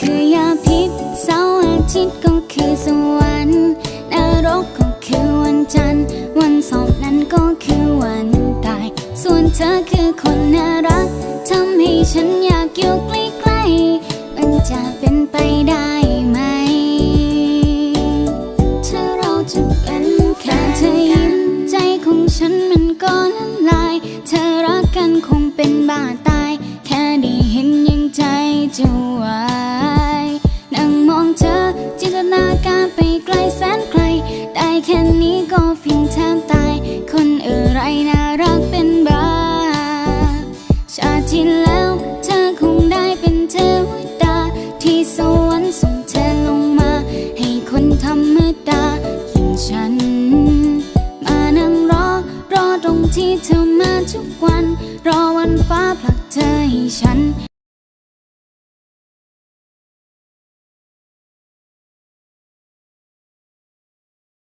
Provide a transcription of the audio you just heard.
คือยาพิษเสาร์อาทิตย์ก็คือสวรรค์นรกก็คือวันจันทร์ วันสอบนั้นก็คือวันตาย ส่วนเธอคือคนน่ารักทำให้ฉันอยากอยู่ใกล้ๆมันจะเป็นไปได้ไหม ถ้าเราจะเป็นแค่เธอยิ้มใจของฉันมันก็ละลาย เธอรักกันคงเป็นบ้าตาย แค่ได้เห็นยังใจจะวาย ก็ฟินแทบตาย คนอะไรน่ารักเป็นบ้า ชาติแล้วเธอคงได้เป็นเทวดา ที่สวรรค์ส่งเธอลงมา ให้คนธรรมดาอย่างฉัน มานั่งรอ รอตรงที่เธอมาทุกวัน รอวันฟ้าผลักเธอให้ฉัน